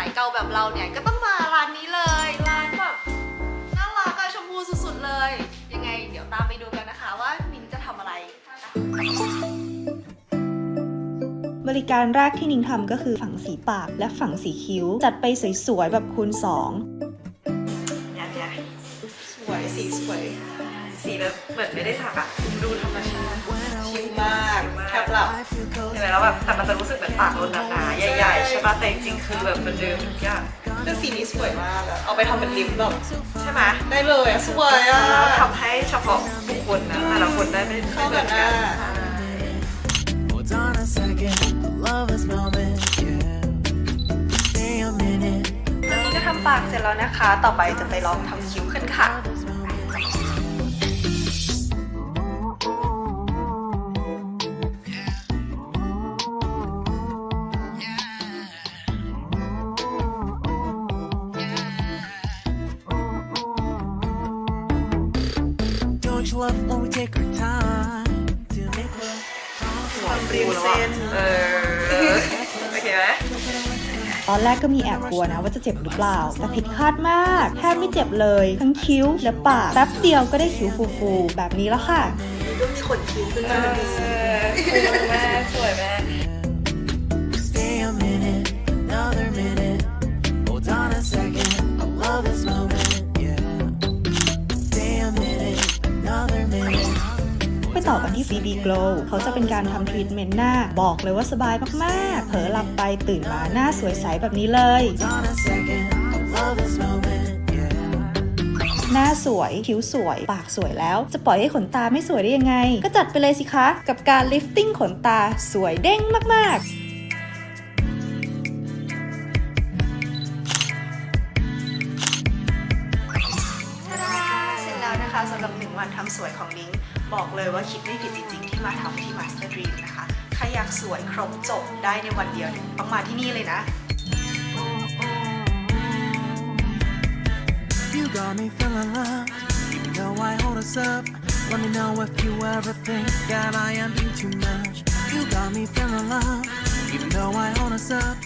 ายเกาแบบเราเนี่ยก็ต้องมาร้านนี้เลยร้านแบบน่ารักอะชมพูสุดๆเลย ยังไงเดี๋ยวตามไปดูกันนะคะว่ามิ้นจะทำอะไรนะบริการแรกที่นิ้งทำก็คือฝังสีปากและฝังสีคิ้ว จัดไปสวยๆ แบบคูณเนี่ยเนี่ยสวยสีสวย สีแบบเหมือนไม่ได้สักอะดูธรรมชาติชิลมากแทบหลับเห็นไหม แล้วแบบแต่มันจะรู้สึกเหมือนปากรนหนาๆใหญ่ๆใช่ปะแต่จริงๆคือแบบมันเดิมทุกอย่างคือสีนี้สวยมากอะเอาไปทำเป็นลิปแบบใช่ไหมได้เลยอะสวยอะแล้วทำให้เฉพาะบุคคลนะแต่ละคนได้ไม่ไม่เข้าเหมืกัอนนหกัน้าน Hold on a second, I love this moment, yeah. Stay a minute, ตอนนี้ก็ทำปากเสร็จแล้วนะคะ ต่อไปจะไปลองทำคิ้วขึ้นค่ะ 'Don't you love when we take our time to make love? หัวฟูแล้วอะเออโอเคไหม2ตอนแรกก็มีแอบกลัวนะว่าจะเจ็บหรือเปล่า แต่ผิดคาดมาก แทบไม่เจ็บเลย ทั้งคิ้วและปากแป๊บเดียวก็ได้คิ้วฟูๆแบบนี้แล้วค่ะ ก็มีขนคิ้วขึ้นเอมาอแม่สวยแม่ Stay ต่อกันที่ BB Glow เขาจะเป็นการทำทรีทเมนต์หน้า บอกเลยว่าสบายมากๆ เผลอหลับไปตื่นมาหน้าสวยใสแบบนี้เลย หน้าสวย คิ้วสวย ปากสวยแล้ว จะปล่อยให้ขนตาไม่สวยได้ยังไง ก็จัดไปเลยสิคะ กับการลิฟติ้งขนตาสวยเด้งมากๆ หรับหนึ่งวันทำสวยของนิ้งบอกเลยว่าคิดไม่ผิดจริง ๆ ที่มาทำที่ Master Dream นะคะ ใครอยากสวยครบจบได้ในวันเดียวต้องมาที่นี่เลยนะ You got me feeling love, even though I hold us up. Let me know if you ever think that I am being too much. You got me feeling love, even though I hold us up.